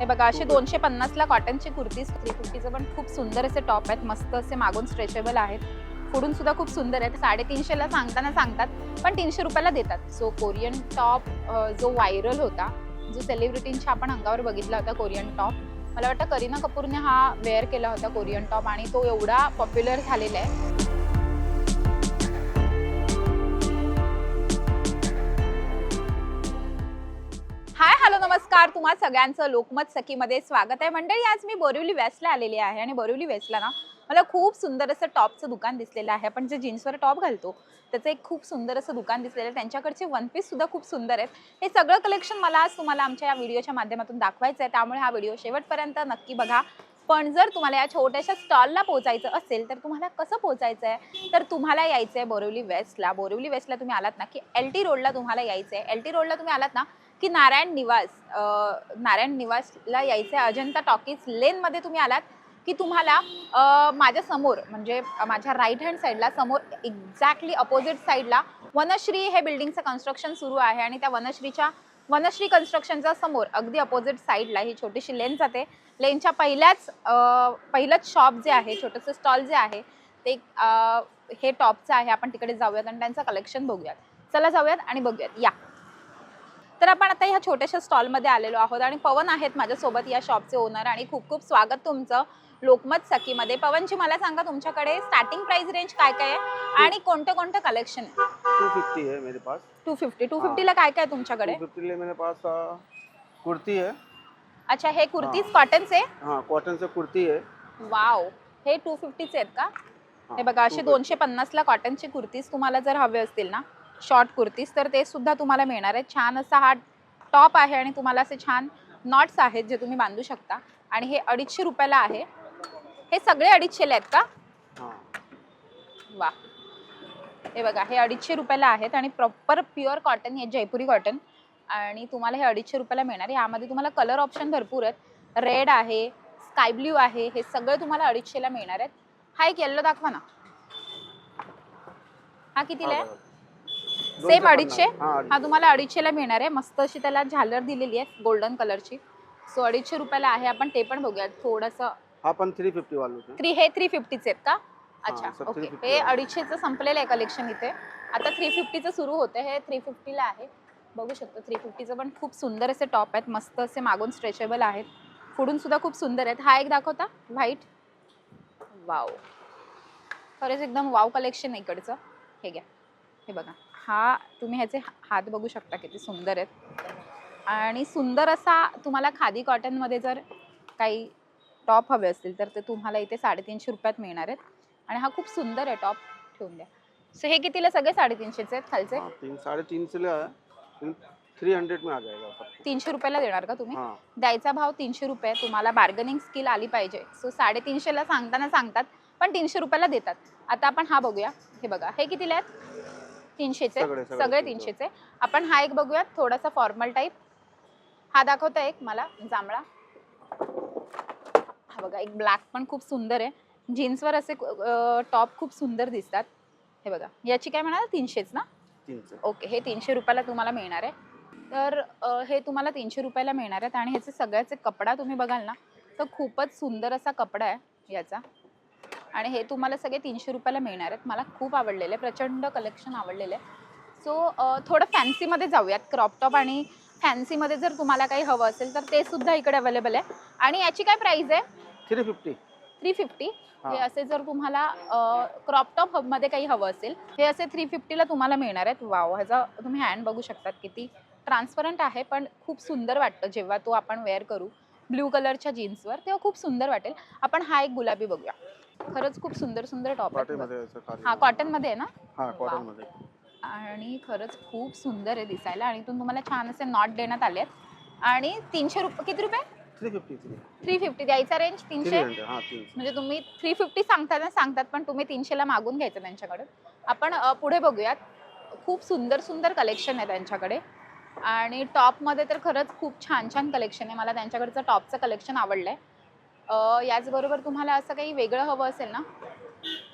हे बघा असे दोनशे पन्नासला कॉटनची कुर्तीज थ्री फिफ्टीचं पण खूप सुंदर असे टॉप आहेत मस्त असे मागून स्ट्रेचेबल आहेत. पुढून सुद्धा खूप सुंदर आहेत. साडेतीनशेला सांगताना सांगतात पण तीनशे रुपयाला देतात. सो कोरियन टॉप जो व्हायरल होता जो सेलिब्रिटींच्या आपण अंगावर बघितला होता कोरियन टॉप मला वाटतं करीना कपूरने हा वेअर केला होता कोरियन टॉप आणि तो एवढा पॉप्युलर झालेला आहे. नमस्कार तुम्हा सगळ्यांचं लोकमत सखीमध्ये स्वागत आहे. मंडळी आज मी बोरिवली वेस्टला आलेली आहे आणि बोरिवली वेस्टला ना मला खूप सुंदर असं टॉपचं दुकान दिसलेलं आहे. आपण जे जीन्सवर टॉप घालतो त्याचं एक खूप सुंदर असं दुकान दिसलेलं आहे. त्यांच्याकडचे वन पीससुद्धा खूप सुंदर आहेत. हे सगळं कलेक्शन मला आज तुम्हाला आमच्या या व्हिडिओच्या माध्यमातून दाखवायचं आहे. त्यामुळे हा व्हिडिओ शेवटपर्यंत नक्की बघा. पण जर तुम्हाला या छोट्याशा स्टॉलला पोहोचायचं असेल तर तुम्हाला कसं पोहोचायचं आहे तर तुम्हाला यायचं आहे बोरिवली वेस्टला. बोरिवली वेस्टला तुम्ही आलात ना की एल टी रोडला तुम्हाला यायचं आहे एल टी रोडला तुम्ही आलात ना की नारायण निवास नारायण निवासला यायचं आहे अजंता टॉकीज लेनमध्ये तुम्ही आलात की तुम्हाला माझ्यासमोर म्हणजे माझ्या राईट हँड साईडला समोर एक्झॅक्टली अपोजिट साईडला वनश्री हे बिल्डिंगचं कन्स्ट्रक्शन सुरू आहे आणि त्या वनश्रीच्या वनश्री कन्स्ट्रक्शनच्या समोर अगदी अपोजिट साईडला ही छोटीशी लेन जाते. लेनच्या पहिल्याच पहिलंच शॉप जे आहे छोटंसं स्टॉल जे आहे ते हे टॉपचं आहे. आपण तिकडे जाऊयात आणि त्यांचं कलेक्शन बघूयात. चला जाऊयात आणि बघूयात. या. तर आपण आता ह्या छोट्याशा स्टॉलमध्ये आलेलो आहोत आणि पवन आहेत माझ्यासोबत या शॉपचे ओनर आणि खूप खूप स्वागत तुमचं लोकमत सखीमध्ये. पवनजी मला सांगा तुमच्याकडे स्टार्टिंग प्राइस रेंज काय काय आहे आणि कोणतं कोणतं कलेक्शन आहे? टू फिफ्टी है मेरे पास. टू फिफ्टी टू हा. फिफ्टीला काय काय आहे तुमच्याकडे? टू फिफ्टी मेरे पास आ, कुर्ती है अच्छा हे कुर्तीज. कॉटनचे हाँ कॉटन से कुर्ती है वाव हे टू फिफ्टीचे आहेत का? हाँ, बघा असे 250. दोनशे पन्नासला कॉटनची कुर्तीज तुम्हाला जर हवे असतील ना शॉर्ट कुर्तीज तर ते सुद्धा तुम्हाला मिळणार आहे. छान असा हा टॉप आहे आणि तुम्हाला असे छान नॉट्स आहेत जे तुम्ही बांधू शकता. आणि हे अडीचशे रुपयाला आहे. हे सगळे अडीचशेला आहेत का? हाँ. वा हे बघा हे अडीचशे रुपयाला आहेत आणि प्रॉपर प्युअर कॉटन आहे जयपुरी कॉटन आणि तुम्हाला हे अडीचशे रुपयाला मिळणार आहे. यामध्ये तुम्हाला कलर ऑप्शन भरपूर आहेत. रेड आहे स्काय ब्ल्यू आहे हे सगळे तुम्हाला अडीचशेला मिळणार आहेत. हा एक येल्लो दाखवा ना. हा कितीला आहे? सेम अडीचशे. हाँ तुम्हाला अडीचशेला मिळणार आहे. मस्त अशी त्याला झालर दिलेली आहे गोल्डन कलरची सो अडीचशे रुपयाला आहे. आपण ते पण बघूयात थोडंसं हा पण थ्री फिफ्टी वाले थ्री हे थ्री फिफ्टीचे आहेत का? अच्छा ओके 350 हे. अडीचशेचं संपलेलं आहे कलेक्शन इथे. आता थ्री फिफ्टीचं सुरू होतं हे थ्री फिफ्टीला आहे. बघू शकतो थ्री फिफ्टीचं पण खूप सुंदर असे टॉप आहेत. मस्त असे मागून स्ट्रेचेबल आहेत. पुढून सुद्धा खूप सुंदर आहेत. हा एक दाखवता व्हाईट वाव खरंच एकदम वाव कलेक्शन इकडचं. हे घ्या. हे बघा. हा तुम्ही ह्याचे हात बघू शकता किती सुंदर आहेत. आणि सुंदर असा तुम्हाला खादी कॉटनमध्ये जर काही टॉप हवे असतील तर ते तुम्हाला इथे साडेतीनशे रुपयात मिळणार आहेत. आणि हा खूप सुंदर आहे टॉप ठेवून द्या. सो हे कितीला सगळे? साडेतीनशेचे आहेत खालचे? तीन साढ़े तीन से लिया है थ्री हंड्रेड में आ जाएगा सब तीनशे रुपयाला देणार का तुम्ही? द्यायचा भाव तीनशे रुपये. तुम्हाला बार्गनिंग स्किल आली पाहिजे. सो साडेतीनशेला सांगताना सांगतात पण तीनशे रुपयाला देतात. आता आपण हा बघूया. हे बघा हे कितीला आहेत? तीनशेचे सगळे- सगळे सगळे 300. तीनशेचे. आपण हा एक बघूयात थोडासा फॉर्मल टाईप हा दाखवता एक मला जांभळा. हा बघा एक ब्लॅक पण खूप सुंदर आहे. जीन्सवर असे टॉप खूप सुंदर दिसतात. हे बघा याची काय म्हणाल? तीनशेच ना? ओके हे तीनशे रुपयाला तुम्हाला मिळणार आहे. तर अ, हे तुम्हाला तीनशे रुपयाला मिळणार आहेत. आणि ह्याचे सगळ्याचे कपडा तुम्ही बघाल ना तर खूपच सुंदर असा कपडा आहे याचा. आणि हे तुम्हाला सगळे तीनशे रुपयाला मिळणार आहेत. मला खूप आवडलेलं आहे प्रचंड कलेक्शन आवडलेलं. आहे सो थोडं फॅन्सीमध्ये जाऊयात क्रॉप टॉप आणि फॅन्सीमध्ये जर तुम्हाला काही हवं असेल तर ते सुद्धा इकडे अवेलेबल आहे. आणि याची काय प्राईस आहे? Three fifty. Three fifty? हा. असे जर तुम्हाला क्रॉप टॉपमध्ये काही हवं असेल हे असे थ्री फिफ्टीला तुम्हाला मिळणार आहेत. वाव ह्याचा तुम्ही हँड बघू शकतात किती ट्रान्सपरंट आहे पण खूप सुंदर वाटतं. जेव्हा तो आपण वेअर करू ब्ल्यू कलरच्या जीन्सवर तेव्हा खूप सुंदर वाटेल. आपण हा एक गुलाबी बघूया. खरंच खूप सुंदर सुंदर टॉप कॉटन आहे मध्ये ऐसा खाली. हा कॉटनमध्ये आहे ना? हाँ कॉटन. मध्ये. आणि खरंच खूप सुंदर आहे दिसायला आणि इथून तुम्हाला छान असे नॉट देण्यात आले आहेत आणि तीनशे रुपये किती रुपये? Three fifty three three fifty द्यायचा रेंज थ्री तीनशे हंड्रेड हाँ तीन म्हणजे तुम्ही थ्री फिफ्टी सांगताना सांगतात पण तुम्ही तीनशेला मागून घ्यायचं त्यांच्याकडून. आपण अ, पुढे बघूयात. खूप सुंदर सुंदर कलेक्शन आहे त्यांच्याकडे. आणि टॉपमध्ये तर खरंच खूप छान छान कलेक्शन आहे. मला त्यांच्याकडचं टॉपचं कलेक्शन आवडलं आहे याचबरोबर तुम्हाला असं काही वेगळं हवं असेल ना?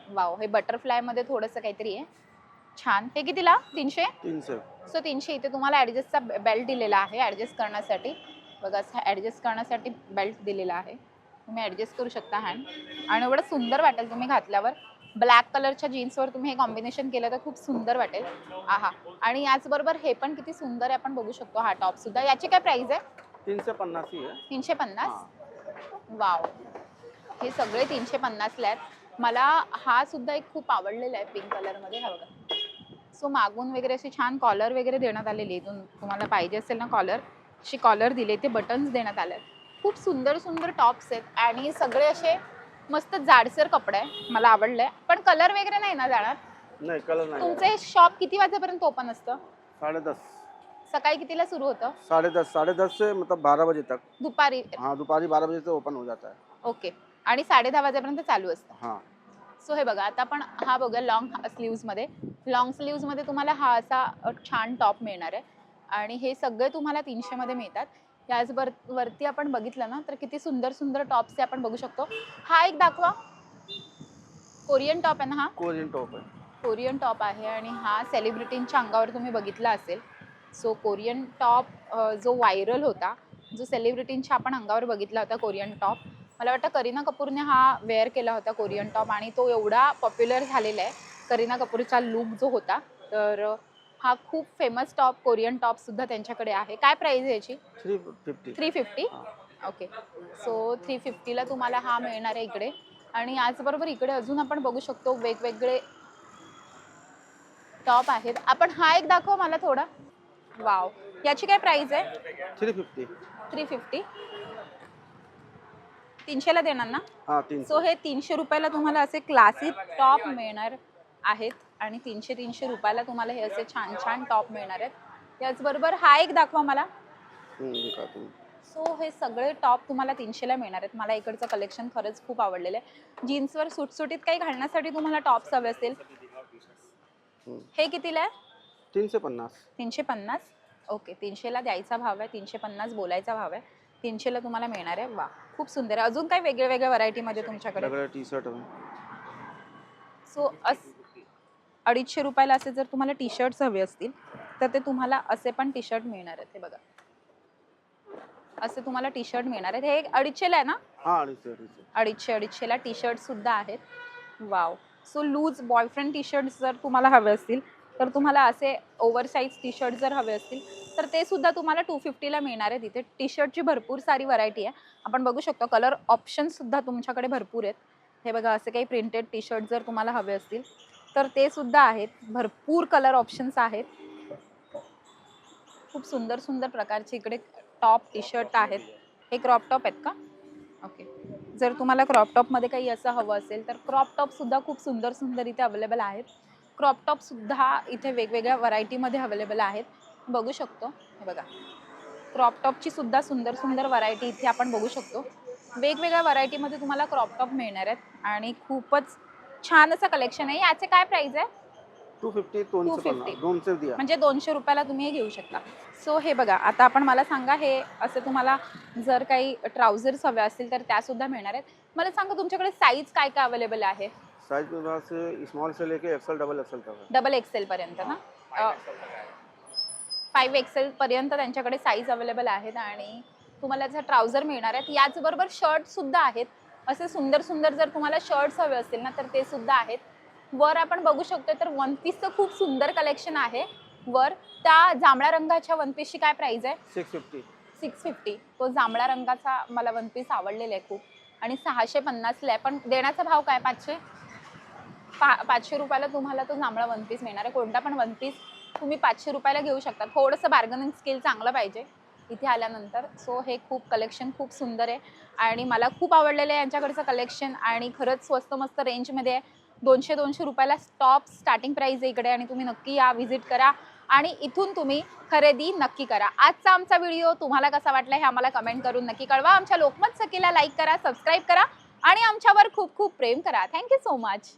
वाव हे बटरफ्लायमध्ये थोडंसं काहीतरी आहे. छान. हे कितीला? तीनशे? तीन से तीनशे इथे तुम्हाला ॲडजस्टचा बेल्ट दिलेला आहे ॲडजस्ट करण्यासाठी. बघा ॲडजस्ट करण्यासाठी बेल्ट दिलेला आहे. तुम्ही ॲडजस्ट करू शकता हँड आणि एवढं सुंदर वाटेल तुम्ही घातल्यावर. ब्लॅक कलरच्या जीन्सवर तुम्ही हे कॉम्बिनेशन केलं तर खूप सुंदर वाटेल. आहा. आणि याचबरोबर हे पण किती सुंदर आहे आपण बघू शकतो हा टॉप सुद्धा. याची काय प्राइस आहे? तीनशे पन्नास तीनशे पन्नास. वाव. हे सगळे तीनशे पन्नासला आहेत. मला हा सुद्धा एक खूप आवडलेला आहे पिंक कलरमध्ये हा बघा. सो मागून वगैरे अशी छान कॉलर वगैरे देण्यात आलेली आहे. इथून तुम्हाला पाहिजे असेल ना कॉलर अशी कॉलर दिले ते बटन्स देण्यात आले आहेत. खूप सुंदर सुंदर टॉप्स आहेत. आणि सगळे असे मस्त जाडसर कपडे आहे मला आवडलंय पण कलर वगैरे नाही ना जाणार? नाही कलर नाही तुमचं हे शॉप किती वाजेपर्यंत ओपन असतं? साढ़े दस सकाळी कितीला सुरू होतं? साढ़े दस साढ़े दस से मतलब बारह बजे तक. दुपारी. हाँ दोपहर बारह बजे से ओपन हो जाता है. ओके आणि साडे दहा वाजेपर्यंत चालू असतं. हाँ. सो हे बघा आता आपण हा बघा लॉंग स्लीव्जमध्ये लॉंग स्लीव्जमध्ये तुम्हाला हा असा अ, छान टॉप मिळणार आहे. आणि हे सगळे तुम्हाला तीनशेमध्ये मिळतात. याचबर वरती आपण बघितलं ना तर किती सुंदर सुंदर टॉप्स आपण बघू शकतो. हा एक दाखवा. कोरियन टॉप आहे ना हा? कोरियन टॉप है कोरियन टॉप आहे आणि हा सेलिब्रिटींच्या अंगावर तुम्ही बघितला असेल. सो कोरियन टॉप जो व्हायरल होता जो सेलिब्रिटींच्या आपण अंगावर बघितला होता कोरियन टॉप मला वाटतं करीना कपूरने हा वेअर केला होता कोरियन टॉप आणि तो एवढा पॉप्युलर झालेला आहे. करीना कपूरचा लुक जो होता तर हा खूप फेमस टॉप कोरियन टॉप सुद्धा त्यांच्याकडे आहे. काय प्राइस आहे याची? Three fifty three fifty okay so three फिफ्टीला तुम्हाला हा मिळणार आहे इकडे. आणि याचबरोबर इकडे अजून आपण बघू शकतो वेगवेगळे टॉप आहेत. आपण हा एक दाखव मला थोडा. वाव याची काय प्राइस आहे? Three fifty. Three fifty. तीनशेला देणार ना? हाँ तीन सो हे तीनशे रुपयाला तुम्हाला असे क्लासिक टॉप मिळणार आहेत आणि तीनशे तीनशे रुपयाला तुम्हाला हे असे छान छान टॉप मिळणार आहेत. याचबरोबर हा एक दाखवा मला. सो हे सगळे टॉप तुम्हाला तीनशेला मिळणार आहेत. मला इकडचं कलेक्शन खरंच खूप आवडलेलं आहे. जीन्सवर सुटसुटीत काही घालण्यासाठी तुम्हाला टॉप्स हवे असतील. हम्म. हे कितीला आहे? तीन से पन्नास. तीनशे पन्नास? ओके तीनशेला द्यायचा भाव आहे तीनशे पन्नास बोलायचा भाव आहे तीनशेला तुम्हाला मिळणार आहे. वा खूप सुंदर आहे. अजून काही वेगळ्या वेगळ्या व्हरायटीमध्ये तुमच्याकडे? टी शर्ट सो अस अडीचशे रुपयाला असे जर तुम्हाला टी शर्ट्स हवे असतील तर ते तुम्हाला असे पण टी शर्ट मिळणार आहेत. हे बघा. असे तुम्हाला टी शर्ट मिळणार आहेत. हे एक अडीचशेला आहे ना? हाँ अडीचशे अडीचशेला टी शर्ट सुद्धा आहेत. Wow. So loose boyfriend T shirt जर तुम्हाला हवे असतील तर तुम्हाला असे ओव्हरसाईज टी शर्ट जर हवे असतील तर ते सुद्धा तुम्हाला टू फिफ्टीला मिळणार आहे तिथे. टी शर्टची भरपूर सारी व्हरायटी आहे. आपण बघू शकतो कलर ऑप्शन्ससुद्धा तुमच्याकडे भरपूर आहेत. हे बघा असे काही प्रिंटेड टी शर्ट जर तुम्हाला हवे असतील तर ते सुद्धा आहेत. भरपूर कलर ऑप्शन्स आहेत. खूप सुंदर सुंदर प्रकारचे इकडे टॉप टी शर्ट आहेत. हे क्रॉप टॉप आहेत का? ओके जर तुम्हाला क्रॉप टॉपमध्ये काही असं हवं असेल तर क्रॉप टॉपसुद्धा खूप सुंदर सुंदर इथे अवेलेबल आहेत. क्रॉप टॉपसुद्धा इथे वेगवेगळ्या व्हरायटीमध्ये अवेलेबल आहेत. बघू शकतो. हे बघा. क्रॉप टॉपची सुद्धा सुंदर सुंदर व्हरायटी इथे आपण बघू शकतो. वेगवेगळ्या व्हरायटीमध्ये तुम्हाला क्रॉप टॉप मिळणार आहेत. आणि खूपच छान असं कलेक्शन आहे. याचे काय प्राईज आहे? टू फिफ्टी दोन से 250. पन्नास दोन से दिया. म्हणजे दोनशे रुपयाला तुम्ही हे घेऊ शकता. सो हे बघा. आता आपण मला सांगा हे असं तुम्हाला जर काही ट्राउझर्स हवे असतील तर त्या सुद्धा मिळणार आहेत. मला सांगा तुमच्याकडे साईज काय काय अवेलेबल आहे? साइज के पास स्मॉल से लेके एक्सल डबल एक्सल तक है। डबल एक्सेल पर्यंत ना? फाईव्ह एक्सेल पर्यंत त्यांच्याकडे साईज अवेलेबल आहेत आणि तुम्हाला याचा ट्राउझर मिळणार आहेत याचबरोबर शर्ट सुद्धा आहेत. असे सुंदर सुंदर जर तुम्हाला शर्ट्स हवे असतील ना तर ते सुद्धा आहेत. वर आपण बघू शकतो तर वन पीसचं खूप सुंदर कलेक्शन आहे. वर त्या जांभळ्या रंगाच्या वन पीसची काय प्राइस आहे? सिक्स फिफ्टी सिक्स फिफ्टी तो जांभळ्या रंगाचा मला वन पीस आवडलेला आहे खूप. आणि सहाशे पन्नासला आहे. पण देण्याचा भाव काय? पाचशे? पा पाचशे रुपयाला तुम्हाला तो जांभळा वन पीस मिळणार आहे. कोणता पण वन पीस तुम्ही पाचशे रुपयाला घेऊ शकता. थोडंसं बार्गनिंग स्किल चांगलं पाहिजे इथे आल्यानंतर. सो हे खूप कलेक्शन खूप सुंदर आहे. आणि मला खूप आवडलेलं आहे यांच्याकडचं कलेक्शन आणि खरंच स्वस्त मस्त रेंजमध्ये आहे. दोनशे दोनशे रुपयाला स्टॉप स्टार्टिंग प्राईस आहे इकडे. आणि तुम्ही नक्की या व्हिजिट करा. आणि इथून तुम्ही खरेदी नक्की करा. आजचा आमचा व्हिडिओ तुम्हाला कसा वाटला हे आम्हाला कमेंट करून नक्की कळवा. आमच्या लोकमत सखीला लाईक करा सबस्क्राईब करा. आणि आमच्यावर खूप खूप प्रेम करा. Thank you so much